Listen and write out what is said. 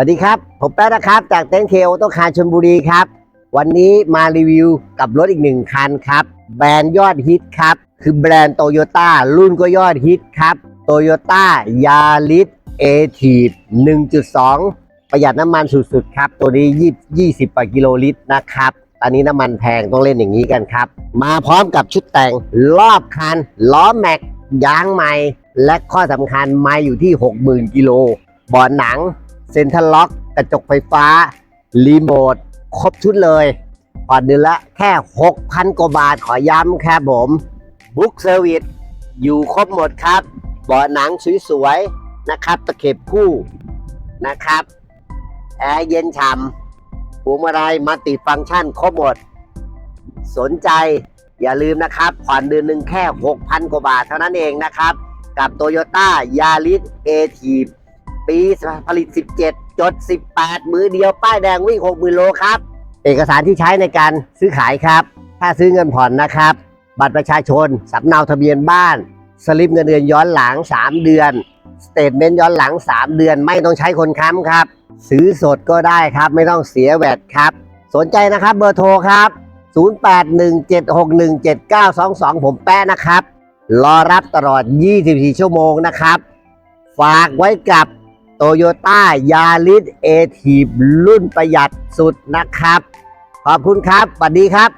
สวัสดีครับ ผมแป๊ะนะครับ จากเต็นท์เคโอโตคาร์ชลบุรีครับ วันนี้มารีวิวกับรถอีกหนึ่งคันครับ แบรนด์ยอดฮิตครับ คือแบรนด์โตโยต้ารุ่นก็ยอดฮิตครับโตโยต้ายาริสเอทีฟ1.2 ประหยัดน้ำมันสุดๆครับ ตัวนี้ 20กว่ากิโลลิตรนะครับตอนนี้น้ำมันแพงต้องเล่นอย่างนี้กันครับ มาพร้อมกับชุดแต่งรอบคันล้อแม็กยางใหม่ และข้อสำคัญไม่อยู่ที่ 60,000กิโลบาะหนัง เซ็นทรัลล็อก กระจกไฟฟ้า รีโมท ครบชุดเลยผ่อนเดือนละแค่ 6,000 กว่าบาทขอย้ำครับผมบุ๊กเซอร์วิสอยู่ครบหมดครับเบาะหนังสวยๆนะครับ ตะเข็บคู่นะครับ แอร์เย็นฉ่ำพวงมาลัยมัลติฟังก์ชันครบหมด สนใจอย่าลืมนะครับ ผ่อนเดือนหนึ่งแค่ 6,000 กว่าบาทเท่านั้นเองนะครับ กับโตโยต้ายาริสเอที ปีผลิต 17 จด 18 มือเดียวป้ายแดงวิ่ง 60,000 โลครับ เอกสารที่ใช้ในการซื้อขายครับ ถ้าซื้อเงินผ่อนนะครับ บัตรประชาชน สำเนาทะเบียนบ้าน สลิปเงินเดือนย้อนหลัง 3 เดือน สเตทเมนต์ย้อนหลัง 3 เดือน ไม่ต้องใช้คนค้ำครับ ซื้อสดก็ได้ครับ ไม่ต้องเสียแวดครับ สนใจนะครับเบอร์โทรครับ 0817617922 ผมแป้นะครับ รอรับตลอด 24 ชั่วโมงนะครับ ฝากไว้กับ โตโยต้ายาริสเอทีบรุ่นประหยัดสุดนะครับ ขอบคุณครับสวัสดีครับ